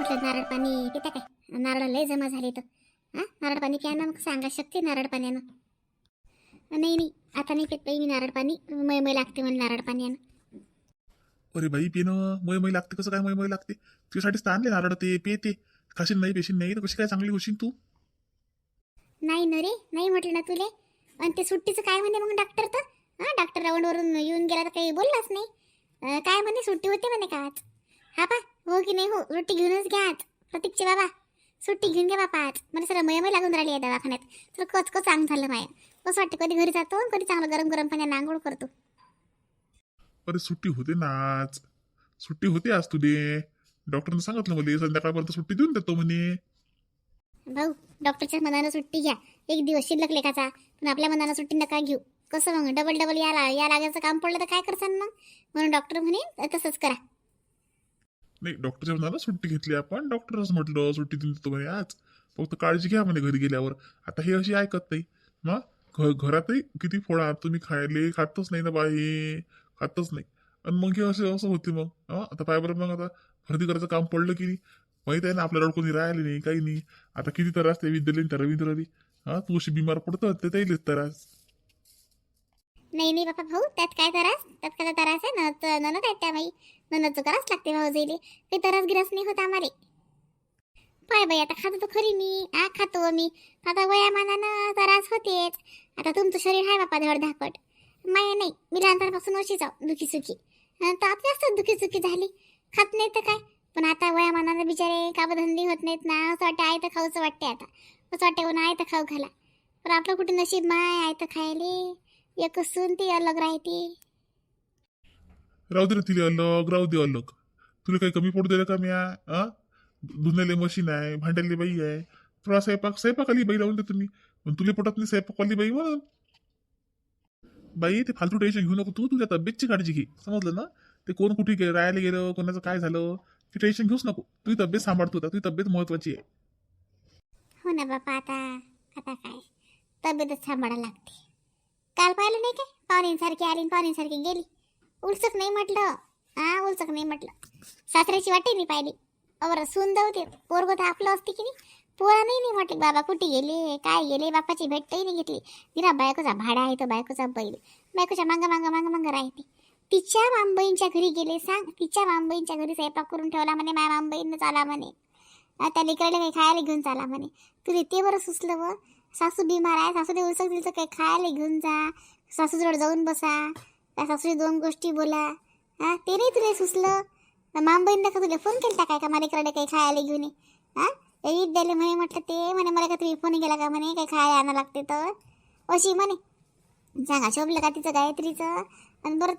म्हटलं नारळ पाणी पिता काय? नारळ लय जमा झाले तर हा? नारळ पाणी प्या ना मग सांगा शकते नारळ पाण्यानं नाही नाही आता नाही पित बाई मी नारळ पाणी मै मै लागते मला नारळ पाण्यानं अरे बाई पिणं मय मय लागते कसं काय मय मय लागते? तुझ्यासाठीच तर आणले नारळ ते पे ते. खाशील नाही पेशील नाही तर कशी काय चांगली होशील तू? नाही न रे नाही म्हटलं ना तुले. आणि ते सुट्टीचं काय म्हणे मग डॉक्टर तर? हां डॉक्टर राऊंडवरून येऊन गेला तर काही बोललाच नाही. अं, काय म्हणे सुट्टी होते म्हणे का आज? हा पा. हो की नाही? हो. सुट्टी घेऊनच घ्या आज प्रतीकचे बाबा. सुट्टी घेऊन घ्या बापा आज मला सर मयमय लागून राहिली आहे दवाखान्यात. तर कच कच अंग झालं माया. कसं वाटतं कधी घरी जातो कधी चांगलं गरम गरम पाण्याने आंघोळ करतो? अरे सुट्टी होते ना आज. सुट्टी होते आज तुले. डॉक्टरनं सांगितलं मला संध्याकाळपर्यंत सुट्टी देऊन देतो म्हणे. भाऊ डॉक्टरच्या मनानं सुट्टी घ्या. एक दिवस शिल्लक लेखाचा. पण आपल्या मनानं सुट्टी नका घेऊ? कसं मग? डबल डबल या ला- या लागायचं काम पडलं तर काय करसान मग? म्हणून डॉक्टर म्हणे तसंच करा. नाही डॉक्टरच्या म्हणाला सुट्टी घेतली आपण. डॉक्टरच म्हटलं सुट्टी दिली तर म्हणे आज. फक्त काळजी घ्या म्हणे घरी गेल्यावर. आता हे अशी ऐकत नाही. मग घ- घरातही किती फोडा तुम्ही खायले खातच नाही ना बाई. खातच नाही. आणि मग हे असं असं होते मग. आता पाय बरं मग आता खरेदी करायचं काम पडलं की नाही? माहीत आहे ना आपल्याला कोणी राहिले नाही काही नाही. आता किती त्रास ते विद्यालयीन त्या रवी हा तू अशी बिमार पडतं ते त्याईलेच त्रास. नाही नाही बाबा भाऊ त्यात काय तरास? त्यात काय त्रास आहे? ना ननद आहेत त्या बाई. ननदचं करावंच लागते भाऊ काही तरास गिरास नाही होत आम्हाला. पाय बाई आता खातो तो खरी मी. आ खातो मी. आता वयामानानं तरास होतेच. आता तुमचं शरीर आहे बापा धडधाकट माया नाही. मी लहानपणापासून अशी जाऊ दुखी सुखी तर आता जास्त दुखी सुखी झाली. खात नाही तर काय? पण आता वयामानानं बिचारे कामधंदी होत नाहीत ना. असं वाटतं आहे तर खाऊचं वाटते आता. असं वाटते कोण आहे तर खाऊ घाला. पण आपलं कुठे नशीब माय आहे तर खायले. एक सून ती अलग राहते राहू दे ना तिला अलग राहू दे अलग. तुला काही कमी पडू दिलं का मी आ? धुण्याले मशीन आहे भांड्याले बाई आहे. थोडा स्वयंपाक स्वयंपाकाली बाई लावून दे तुम्ही. पण तुला पटत नाही स्वयंपाकाली बाई म्हणून बाई ते फालतू टेन्शन घेऊ नको तू तुझ्या तब्येतची काळजी घे. समजलं ना? ते कोण कुठे गे राहायला गेलं कोणाचं काय झालं ते टेन्शन घेऊच नको. तुझी तब्येत सांभाळतो तुझी तब्येत महत्वाची आहे. हो ना बापा आता आता काय? तब्येतच सांभाळायला लागते. काल पाहिलं नाही काय? पाहुण्यांसारखी आली आणि पाहुण्यांसारखी गेली. उलचक नाही म्हटलं. हा उलचक नाही म्हटलं. सासऱ्याची वाटे मी पाहिली. अवर सून दे. पोरगं तर आपलं असते की नाही. पोरा नाही नाही म्हटलं बाबा कुठे गेले? काय गेले? बापाची भेटही नाही घेतली. तिला बायकोचा भाडा आहे तो बायकोचा बैल. बायकोच्या मांगा मांगा मांगा मांगा राहते. तिच्या मांबईंच्या घरी गेले सांग. तिच्या मांबईंच्या घरी स्वयंपाक करून ठेवला म्हणे. माझ्या मांबईनं चाला म्हणे. आता त्या लेकराला काही खायला घेऊन चाला म्हणे. तुला ते बरं सुचलं व. सासू बिमार आहे. सासू दे उलसक दिलचं काही खायला घेऊन जा. सासूजवळ जाऊन बसा. त्या सासूची दोन गोष्टी बोला. हा? ते नाही तुला सुचलं? मामबहीण का तुला फोन केलता काय का मला इकडे काही खायला घेऊन? ये हा ईद द्यायला म्हणे म्हटलं ते. म्हणे मला का तुम्ही फोन केला का? म्हणे काही खायला आणा लागते तर. अशी म्हणे. सांगा शोभलं का तिचं गायत्रीचं? आणि बरं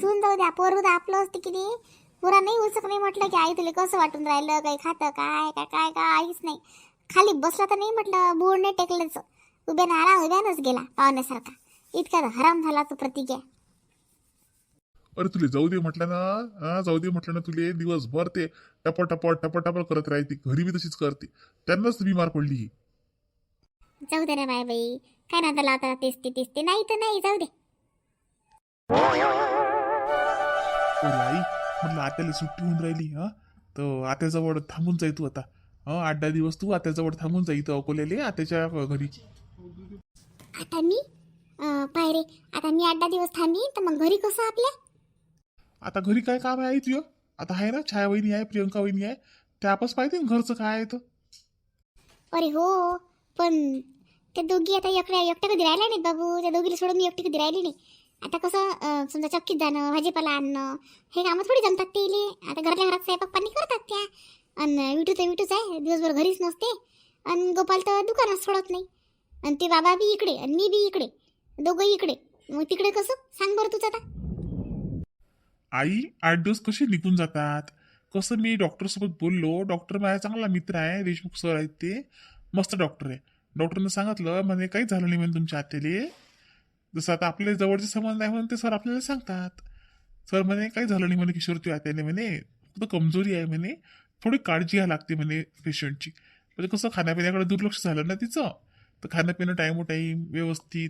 सून जाऊ द्या. पोर होतं आपलं असते की नाही पुरा नाही उचक नाही म्हटलं की आई तुला कसं वाटून राहिलं? काही खातं काय? काय काय काय? आईच नाही. खाली बसला तर नाही म्हटलं बोर्ड नाही टेकलंच. उभ्यानं आला उभ्यानंच गेला पाहुण्यासारखा. इतका हराम झाला तो प्रतिज्ञा. अरे तुले जाऊ दे म्हटलं ना. हा जाऊ दे म्हटलं ना तुले. दिवसभर ते टप टप टप टप करत राहते घरी बी तशीच करते. त्यांनाच बिमार पडली ही. जाऊ दे रे बाय बाई. काय ना लावता तेचते तेचते नाही तर नाही जाऊ दे. अरे आई म्हटलं आत्याला सुट्टी होऊन राहिली हा? तर आत्याजवळ थांबून जाय तू आता. हा आठ दहा दिवस तू आत्याजवळ थांबून जाई तर अकोल्याले आत्याच्या घरी आता मी? अं, पाय रे. आता मी आठ दहा दिवस थांबी तर मग घरी कसं आपल्या? आता घरी काय काम आहे तुझं? आता आहे ना छाया वहिनी आहे प्रियंका वहिनी आहे. त्या आपस पाहिजे ना घरचं काय आहे तर? अरे हो पण त्या दोघी आता एकट्या एकट्या कधी राहिल्या नाहीत बाबू? त्या दोघीला सोडून मी एकटी कधी राहिली नाही. आता कसं अं, समजा चक्कीत जाणं भाजीपाला आणणं हे कामं थोडी जमतात ते इले आता घरातल्या घरात स्वयंपाक पाणी करतात त्या. आणि विटू तर विटूच आहे दिवसभर घरीच नसते. आणि गोपाल तर दुकानात सोडत नाही. आणि ते बाबा बी इकडे आणि मी बी इकडे दोघंही इकडे. मग तिकडे कसं? सांग बरं तुझं आता. आई आठ दिवस कसे निघून जातात? कसं मी डॉक्टरसोबत बोललो? डॉक्टर माझा चांगला मित्र आहे देशमुख सर आहेत ते. मस्त डॉक्टर आहे. डॉक्टरनं सांगितलं म्हणे काहीच झालं नाही म्हणे तुमच्या आत्याले. जसं आता आपल्या जवळचे संबंध आहे म्हणून ते सर आपल्याला सांगतात. सर म्हणे काही झालं नाही म्हणे किशोर तू आत्याने म्हणे. फक्त कमजोरी आहे म्हणे. थोडी काळजी घ्या लागते म्हणे पेशंटची म्हणजे कसं खाण्यापिण्याकडे दुर्लक्ष झालं ना तिचं? तर खाणं पिणं टाईम टाईम व्यवस्थित.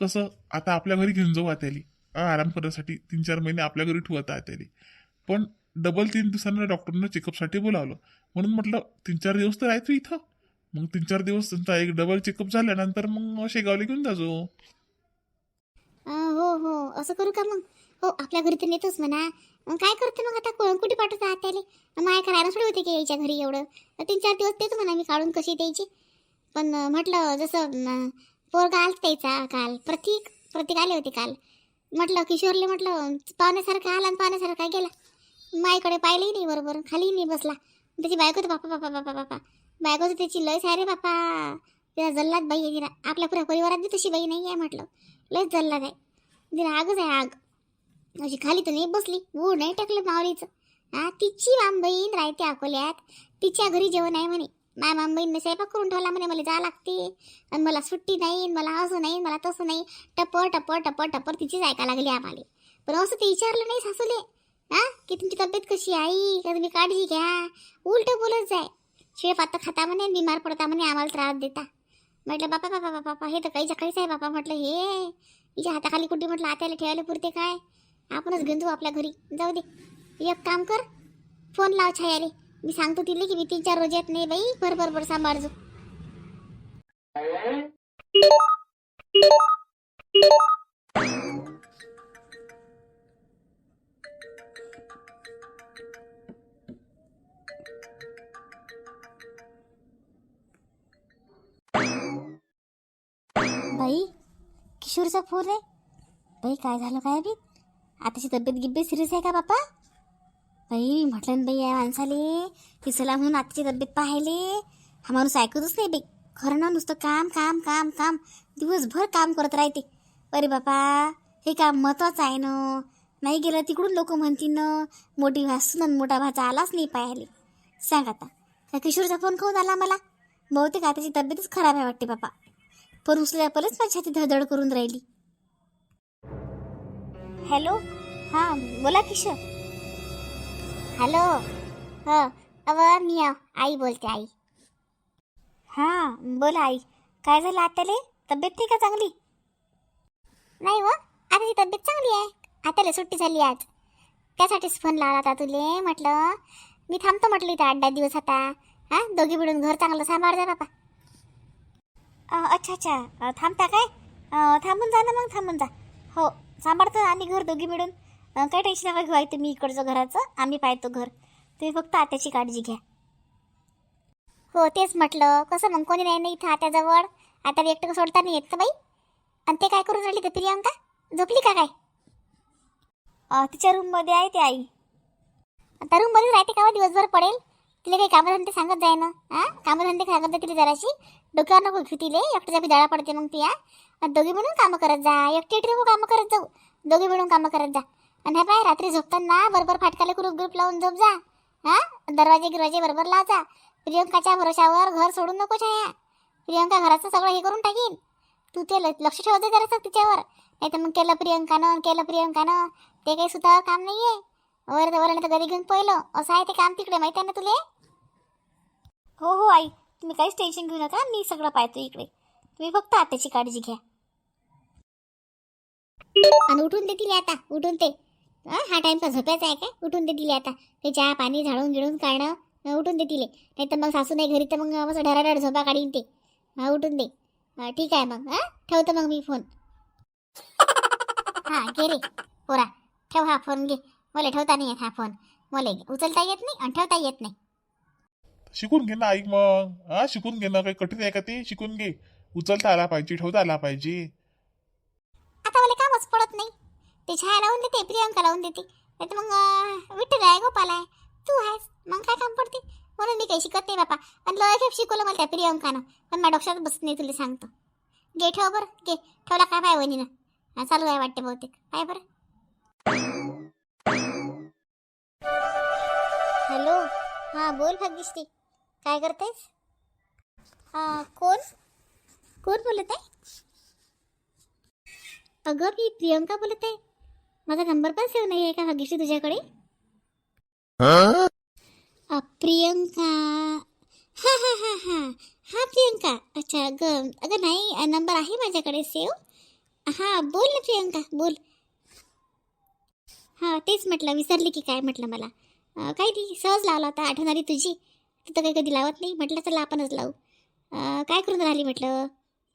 कसं आता आपल्या घरी घेऊन जाऊ आत्याली. आराम करण्यासाठी तीन चार महिने आपल्या घरी ठेवत आहे आत्याली पण डबल तीन दिवसांना डॉक्टरनं चेकअपसाठी बोलावलं. म्हणून म्हटलं तीन चार दिवस तर राहायचो इथं. मग तीन चार दिवस त्यांचा एक डबल चेकअप झाल्यानंतर मग शेगावला घेऊन जाजो हो हो. असं करू का मग? हो आपल्या घरी तर नेतोच म्हणा. मग काय करते मग आता? को- कुठे पाठवता आत्याले? माया करायला थोडी होते की यायच्या घरी एवढं. तीन चार दिवस देतो म्हणा मी काढून कशी द्यायची. पण म्हटलं जसं पोरगा आल त्याचा काल. प्रतीक प्रतीक आले होते काल. म्हटलं किशोरले म्हटलं पाहुण्यासारखा आला आणि पाहुण्यासारखा गेला. माईकडे पाहिलंही नाही बरोबर खालीही नाही बसला. त्याची बायको तर बापा बापा बापा बापा. बायको तर त्याची आहे रे बापा. तिला जल्लाद बाई आहे तिला. आपल्या पुऱ्या परिवारात बी तशी बाई नाही आहे म्हटलं. लयच जल्लाद आहे. तिला आगच आहे आग. अशी खाली तर नाही बसली. ऊन नाही टाकलं मावलीचं हा तिची मामबहीण राहते अकोल्यात. तिच्या घरी जेवण आहे म्हणे. माय मम्मीने स्वयंपाक करून ठेवला म्हणे मला जा लागते. आणि मला सुट्टी नाही मला असं नाही मला तसं नाही. टपर टपर टपर टपर तिचीच ऐका लागली आम्हाला. पण असं ते विचारलं नाही सासूले. हा? की तुमची तब्येत कशी आहे? आई का तुम्ही काळजी घ्या? उलट बोलत जाय. शिळे पात खाता म्हणे बिमार पडता म्हणे आम्हाला त्रास देता. म्हटलं बापा बापा बापा बापा हे तर काहीच्या काहीच आहे बापा म्हटलं हे हिच्या हाताखाली कुठे म्हटलं आत्याला ठेवायला पुरते काय? आपणच घेऊन जाऊ आपल्या घरी. जाऊ दे. एक काम कर फोन लाव छायाले. मी सांगतो तिले की मी तीन चार रोज येत नाही बाई. भर भर भर सांभाळजो बाई किशोरचा फोन आहे. बाई काय झालं काय बी आताची तब्येत गिब्बेत सिरियस आहे का बापा? बाई म्हटलं ना बाई या माणसाले की चला म्हणून आताची तब्येत पाहिले हा माणूस ऐकतच नाही बाई. खरं ना नुसतं काम काम काम काम. दिवसभर काम करत राहते. अरे बापा हे काम महत्वाचं आहे ना. नाही गेलं तिकडून लोक म्हणतील ना मोठी भासून मोठा भाचा आलाच नाही पाहिले सांग आता त्या किशोरचा फोन खाऊन आला मला? बहुतेक आताची तब्येतच खराब आहे वाटते बापा. पण उचल्या पलच माझी छाती धडधड करून राहिली. हॅलो? हां बोला किशोर. हॅलो. हो अव मी आई बोलते आई. हां बोला आई. काय झालं आत्याले? तब्येत नाही का चांगली? नाही व आता ती तब्येत चांगली आहे. आत्याला सुट्टी झाली आज. त्यासाठीच फोन लावला होता तुले म्हटलं मी थांबतो म्हटलं इथं आठ दहा दिवस आता. हां दोघी मिळून घर चांगलं सांभाळ जा बापा. अ, अच्छा अच्छा. अ, थांबता काय? अ, थांबून जा ना मग थांबून जा. हो सांभाळतो आम्ही घर दोघी मिळून. काही टेन्शन नका घेऊ तुम्ही इकडचं घराचं आम्ही पाहतो घर. तुम्ही फक्त आत्याची काळजी घ्या. हो तेच म्हटलं. कसं मग कोणी नाही ना इथं आत्याजवळ? आता एकटं सोडता नाही येत का बाई? आणि ते काय करून राहिली तर प्रियांका? झोपली का काय? अ, तिच्या रूममध्ये आहे ते आई. आता रूममध्ये राहते का हो? दिवसभर पडेल. तिला काही कामधंदे सांगत जाय ना हां कामधंदे सांगत जा तिला जराशी? डोक्यावर नको घेऊ तिले. एकटीचा बी दळा पडते मग ती हा आणि दोघी मिळून कामं करत जा. एकटी एकटी नको कामं करत जाऊ. दोघी मिळून कामं करत जा. आणि हे पाय रात्री झोपताना बरोबर फाटकाला ग्रुप ग्रुप लावून झोप जा. हा? दरवाजे गिरवाजे बरोबर लाव जा. प्रियंकाच्या भरोशावर घर सोडून नको छाया. प्रियंका घराचं सगळं हे करून टाकीन. तू ते ल- लक्ष ठेवते जरासं तिच्यावर. नाही तर मग केलं प्रियंकानं केलं प्रियंकानं. ते काही सुद्धा काम नाही आहे वर वर नाही तर घरी घेऊन पहिलं असं आहे ते काम तिकडे माहिती आहे ना तुले? हो हो आई. तुम्ही काहीच टेन्शन घेऊ नका. मी सगळं पाहतो इकडे. तुम्ही फक्त आताची काळजी घ्या. आणि उठून देतील आता. उठून ते. हा टाइम का झोपायचा आहे काय? उठून देतील आता. ते चहा पाणी झाडून गिळून काढणं उठून देतील नाही तर मग सासू नाही घरी तर मग असं ढराढर झोपा काढीन ते. हा उठून दे. ठीक आहे मग हा ठेवतो मग मी फोन हा घे रे पोरा. ठेव हा फोन घे. मला ठेवता नाही येत हा फोन मला उचलता येत नाही आणि ठेवता येत नाही. शिकून घे ना ऐक मग. हा शिकून घे ना. काही कठीण आहे का ते? शिकून घे. उचलता आला पाहिजे ठेवता आला पाहिजे. आता मला कामच पडत नाही. ते छाया लावून देते प्रियंका लावून देते. नाही तर मग विठ्ठल आहे गोपाल आहे. तू आहेस. मग काय काम पडते? म्हणून मी काही शिकत नाही बापा. आणि लय शिकवलं मला त्या प्रियंकानं. पण माझ्या डोक्यात बसत नाही तुला सांगतो. घे ठेव बरं. घे. ठेवला काय पाय वहिनीनं? चालू आहे वाटते बहुतेक. काय बरं. हॅलो? हां बोल भाग्यश्री. काय करतेस हां कोण? कोण बोलत आहे? अगं मी प्रियंका बोलत आहे. माझा नंबर पण सेव्ह नाही आहे का भाग्यश्री तुझ्याकडे? अ, प्रियंका. हा हा हा हा. हा प्रियंका. अच्छा अगं अगं नाही नंबर आहे माझ्याकडे सेव्ह. हां बोल ना प्रियंका बोल. हां तेच म्हटलं विसरली की काय म्हटलं मला. अं, काही नाही सहज लावला होता आठवण आली तुझी. तू तर काही कधी लावत नाही म्हटलं चला आपणच लावू. अं, काय करून राहिली म्हटलं?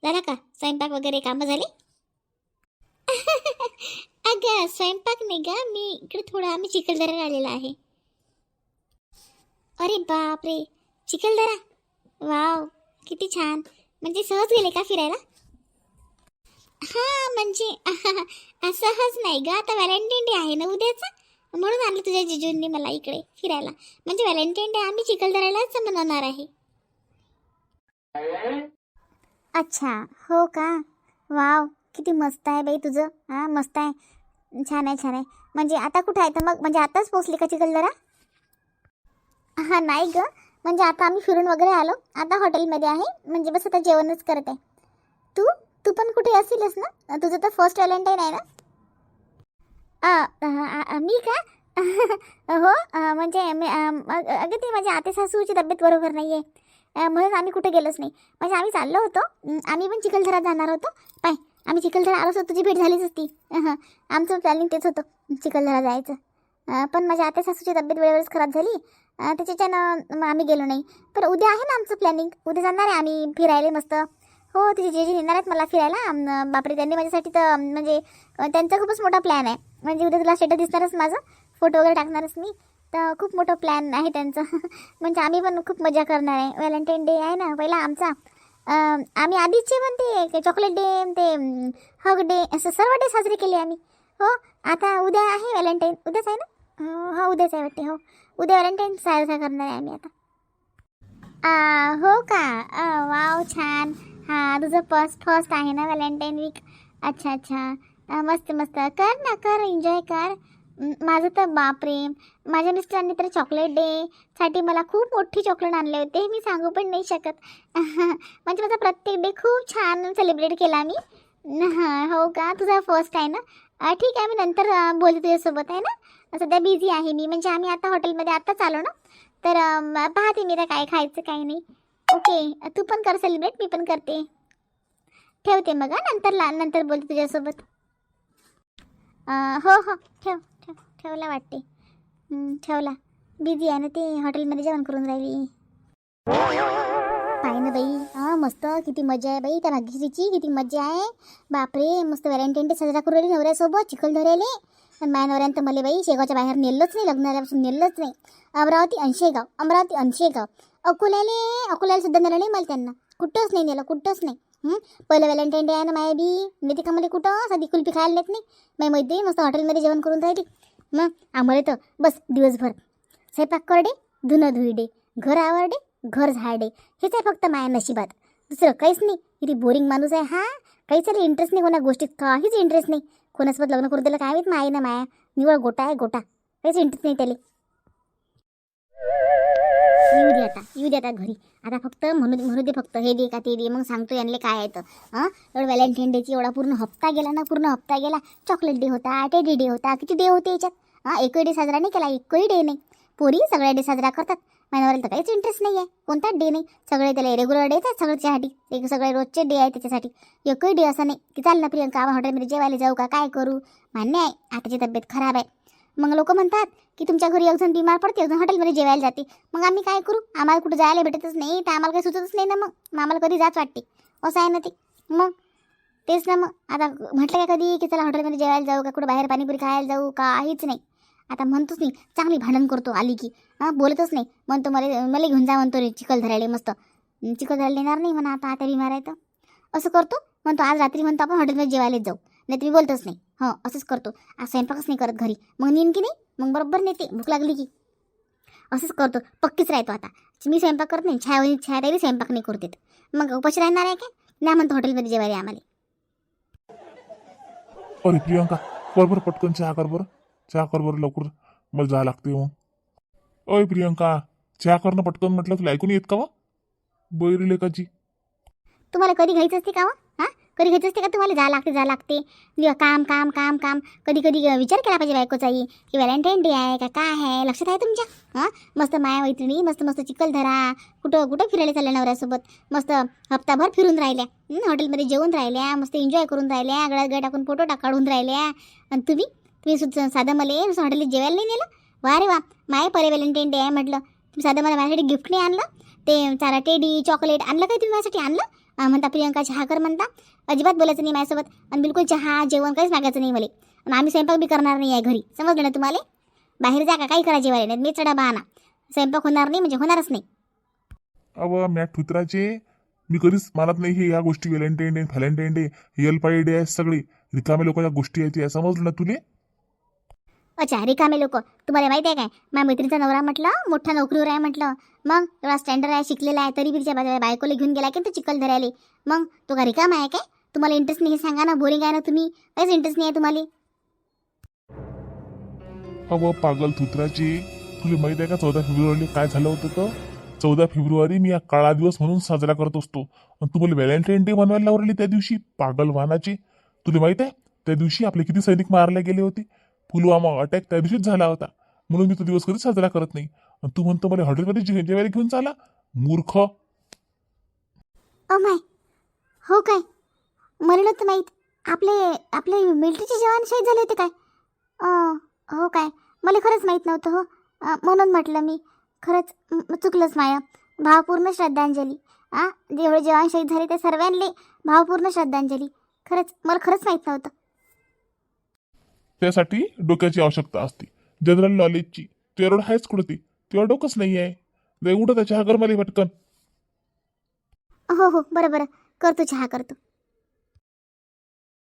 झाला का स्वयंपाक वगैरे कामं झाली? अगं स्वयंपाक नाही का मी इकडे थोडं आम्ही चिखलदऱ्याला आलेला आहे. अरे बापरे. चिखलदरा? वाव किती छान. म्हणजे सहज गेले का फिरायला? हा म्हणजे सहज नाही ग. आता व्हॅलेंटाईन डे आहे ना उद्याचा. म्हणून आणलं तुझ्या जिजूंनी मला इकडे फिरायला. म्हणजे व्हॅलेंटाईन डे आम्ही चिखलदऱ्यालाच मनवणार आहे. अच्छा हो का? वाव किती मस्त आहे बाई तुझं. हां मस्त आहे. छान आहे छान आहे. म्हणजे आता कुठं आहे? तर मग म्हणजे आताच पोचली का चिखलदरा हां नाही ग. म्हणजे आता आम्ही फिरून वगैरे आलो. आता हॉटेलमध्ये आहे. म्हणजे बस आता जेवणच करत आहे. तू? तू पण कुठे असेलच ना? तुझं तर फर्स्ट व्हॅलेंटाईन आहे ना? मी का? हो म्हणजे अगं ती माझ्या आते सासूची तब्येत बरोबर नाही आहे म्हणून आम्ही कुठे गेलोच नाही. म्हणजे आम्ही चाललो होतो. आम्ही पण चिखलदरा जाणार होतो. पाय आम्ही चिखलदरा आलो असतो तुझी भेट झालीच असती. हां आमचं प्लॅनिंग तेच होतं चिखलदरा जायचं. पण माझ्या आत्या सासूची तब्येत वेळेवरच खराब झाली. त्याच्याच्यानं आम्ही गेलो नाही. पण उद्या आहे ना आमचं प्लॅनिंग उद्या जाणार आहे आम्ही फिरायला मस्त. हो तुझे जे जे येणार आहेत मला फिरायला. बापरे त्यांनी माझ्यासाठी तर म्हणजे त्यांचा खूपच मोठा प्लॅन आहे. म्हणजे उद्या तुला स्टेटस दिसणारच माझं. फोटो वगैरे टाकणारच मी. तर खूप मोठं प्लॅन आहे त्यांचं. म्हणजे आम्ही पण खूप मजा करणार आहे. व्हॅलेंटाईन डे आहे ना पहिला आमचा. आम्ही आधीचे पण ते चॉकलेट डे ते हग डे असं सर्व डे साजरे केले आम्ही. हो आता उद्या आहे व्हॅलेंटाईन उद्याच आहे ना? हो उद्याच आहे वाटते हो. उद्या व्हॅलेंटाईन साजरा करणार आहे आम्ही आता. आ, हो का? वाव छान. हां तुझं फर्स्ट फर्स्ट आहे ना व्हॅलेंटाईन वीक अच्छा अच्छा. मस्त मस्त. कर ना कर एन्जॉय कर. माझं तर बापरे. माझ्या मिस्टरांनी तर चॉकलेट डे साठी मला खूप मोठी चॉकलेट आणले होते. मी सांगू पण नाही शकत. म्हणजे माझा प्रत्येक डे खूप छान सेलिब्रेट केला मी. हां हो का? तुझा फर्स्ट आहे ना? ठीक आहे मी नंतर बोलते तुझ्यासोबत आहे ना? सध्या बिझी आहे मी. म्हणजे आम्ही आता हॉटेलमध्ये आत्ताच आलो ना? तर पाहते मी तर काय खायचं काय नाही. ओके तू पण कर सेलिब्रेट मी पण करते. ठेवते मग नंतर ला नंतर बोलते तुझ्यासोबत. हो हो ठेव. ठेवला वाटते. ठेवला. बिझी आहे ना ते हॉटेलमध्ये जेवण करून राहिली. पाय ना बाई. हा मस्त. किती मजा आहे बाई. त्या भाग्यश्रीची किती मजा आहे. बापरे मस्त व्हॅलेंटाईन डे साजरा करू राहिली नवऱ्यासोबत चिखलदऱ्याले पण माझ्या नवऱ्यानं तर मला बाई शेगावच्या बाहेर नेलंच नाही लग्नापासून नेलंच नाही. अमरावती अंशेगाव अमरावती अंशेगाव अकोल्याले अकोल्याला सुद्धा नेलं नाही मला त्यांना. कुठंच नाही नेलं कुठंच नाही. पहिलं व्हॅलेंटाईन डे आहे ना माया बी नेते का मला कुठं साधी कुल्फी खायला नेत नाही. माझी मैत्री मस्त हॉटेलमध्ये जेवण करून राहिली. मग आम्हाला तर बस दिवसभर. स्वयंपाक करडे धुणं धुईडे घर आवडे घर झाडे हेच आहे फक्त माया नशिबात. दुसरं काहीच नाही. किती बोरिंग माणूस आहे हा. काहीच त्याला इंटरेस्ट नाही कोणा गोष्टीत काहीच इंटरेस्ट नाही. कोणासोबत लग्न करू दिलं काय माहीत माय. ना माया निवळ गोटा आहे गोटा. काहीच इंटरेस्ट नाही त्याला. येऊ दे आता येऊ दे आता घरी. आता फक्त म्हणू म्हणू दे फक्त हे दे का ते दे मग सांगतो यांना काय येतं हां? एवढं व्हॅलेंटाईन डेची एवढा पूर्ण हप्ता गेला ना पूर्ण हप्ता गेला. चॉकलेट डे होता टेडी डे होता किती डे होते याच्यात? हां? एकही डे साजरा नाही केला एकही डे नाही. पोरी सगळ्या डे साजरा करतात. महिन्यावर तर काहीच इंटरेस्ट नाही आहे कोणताच डे नाही. सगळे त्याला रेग्युलर डेच आहेत सगळ्याच्यासाठी एक सगळे रोजचे डे आहे त्याच्यासाठी. एकही डे असं नाही की चाल ना प्रियंका आपण हॉटेलमध्ये जेवायला जाऊ का काय करू? मान्य आहे आताची तब्येत खराब आहे. मग लोक म्हणतात की तुमच्या घरी एकजण बिमार पडते एकजण हॉटेलमध्ये जेवायला जाते. मग आम्ही काय करू? आम्हाला कुठं जायला भेटतच नाही तर आम्हाला काही सुचतच नाही ना मग. मग आम्हाला कधी जात वाटते? असं आहे ना ते. मग तेच ना मग. आता म्हटलं का कधी की चला हॉटेलमध्ये जेवायला जाऊ का कुठं बाहेर पाणीपुरी खायला जाऊ? काहीच नाही. आता म्हणतोच नाही. चांगली भांडण करतो आली की. हां बोलतच नाही. म्हणतो मला मला घेऊन जा म्हणतो रे चिखल धरायला मस्त. चिखल धरायला येणार नाही म्हणा आता आता बिमार आहे तर. असं करतो. म्हणतो आज रात्री म्हणतो आपण हॉटेलमध्ये जेवायलाच जाऊ. नाही तुम्ही बोलतच नाही. हो असंच करतो. आज स्वयंपाकच नाही करत घरी. मग नेईन की नाही? मग बरोबर नेते. भूक लागली की. असंच करतो. पक्कीच राहतो आता. मी स्वयंपाक करत नाही. छाया छायाताईला स्वयंपाक नाही करू देत मग उपाशी राहणार आहे का नाही म्हणतो हॉटेलमध्ये जेवायला आम्हाला. अरे प्रियंका कर बरं पटकन चहा कर बरं. चहा कर बरं लवकर. मला जा लागते मग. अय प्रियंका चहा करणं पटकन म्हटलं तुला ऐकून येत का वा? बैरी लेकाची. तुम्हाला कधी घ्यायचं असते का व? कधी घ्यायचं असते का तुम्हाला? जा लागते जा लागते. काम काम काम काम. कधी कधी विचार केला पाहिजे बायकोचाही की व्हॅलेंटाईन डे आहे का काय आहे? लक्षात आहे तुमच्या? हां? मस्त माया मैत्रिणी मस्त मस्त चिखलधरा कुठं कुठं फिरायला चालल्या नवऱ्यासोबत? मस्त हप्ताभर फिरून राहिल्या. हॉटेलमध्ये जेवून राहिल्या मस्त एन्जॉय करून राहिल्या गळ्यात गळ टाकून फोटो टाक काढून राहिल्या. आणि तुम्ही? तुम्ही सुद्धा साधं मला नुसतं हॉटेलला जेवायला नाही नेलं? वा रे वा माय परे व्हॅलेंटाईन डे आहे म्हटलं. तुम्ही साधं मला माझ्यासाठी गिफ्ट नाही आणलं? ते चारा टेडी चॉकलेट आणलं काय तुम्ही माझ्यासाठी? आणलं? म्हणता प्रियंका चहा कर म्हणता. अजिबात बोलायचं नाही माझ्यासोबत. आणि बिलकुल चहा जेवण काहीच मागायचं नाही मला. आणि आम्ही स्वयंपाक बी करणार नाही आहे घरी. समजलं ना तुम्हाला? बाहेर जा का काही करा जेवायला? नाही मी चढा बहाना स्वयंपाक होणार नाही म्हणजे होणारच नाही. अव मॅट ठुत्राचे. मी कधीच मानत नाही हे या गोष्टी व्हॅलेंटाईन डे व्हॅलेंटाईन डे एल पाय डे आहे सगळे. रिकामे लोकांच्या गोष्टी आहेत या. समजलं ना तुले? अच्छा रिकामे लोक. तुम्हाला माहिती आहे काय? माझ्या मैत्रिणीचा नवरा म्हटलं मोठ्या नोकरीवर आहे म्हटलं. मग एवढा स्टँडर्ड आहे शिकलेला आहे तरी बी तिच्या बायकोला घेऊन गेला की तो चिकल धरायला. मग तो का रिकामा आहे काय? तुम्हाला इंटरेस्ट नाही हे सांगा ना बोरिंग आहे ना तुम्ही? काहीच इंटरेस्ट नाही आहे तुम्हाला. अव पागल थुत्राची. तुला माहीत आहे का चौदा फेब्रुवारी काय झालं होतं तर? चौदा फेब्रुवारी मी या काळा दिवस म्हणून साजरा करत असतो. आणि तुम्हाला व्हॅलेंटाईन डे बनवायला लावली त्या दिवशी पागल वाहनाची तुला माहीत आहे त्या दिवशी आपले किती सैनिक मारले गेले होते? पुलवामा अटॅक त्या दिवशीच झाला होता. म्हणून मी तो दिवस कधी साजरा करत नाही. आणि तू म्हणतो मला हॉटेलमध्ये जे- जेवायला घेऊन चाला मूर्ख. Oh my. हो काय? मला नव्हतं माहीत. आपले आपले मिलिटरीचे जवान शहीद झाले होते काय? अं, हो काय? मला खरंच माहीत नव्हतं हो. अं, म्हणून म्हटलं मी. खरंच म- चुकलंच माया. भावपूर्ण श्रद्धांजली. आ जेवढे जवान शहीद झाले ते सर्वांले भावपूर्ण श्रद्धांजली. खरंच मला खरंच माहीत नव्हतं. त्यासाठी डोक्याची आवश्यकता असते. जनरल नॉलेजची. तेवढं आहेच कुठं ती डोकंच नाही आहे. दे उठं त्याच्या घरमध्ये पटकन. हो हो बरं बरं. करतो चहा करतो.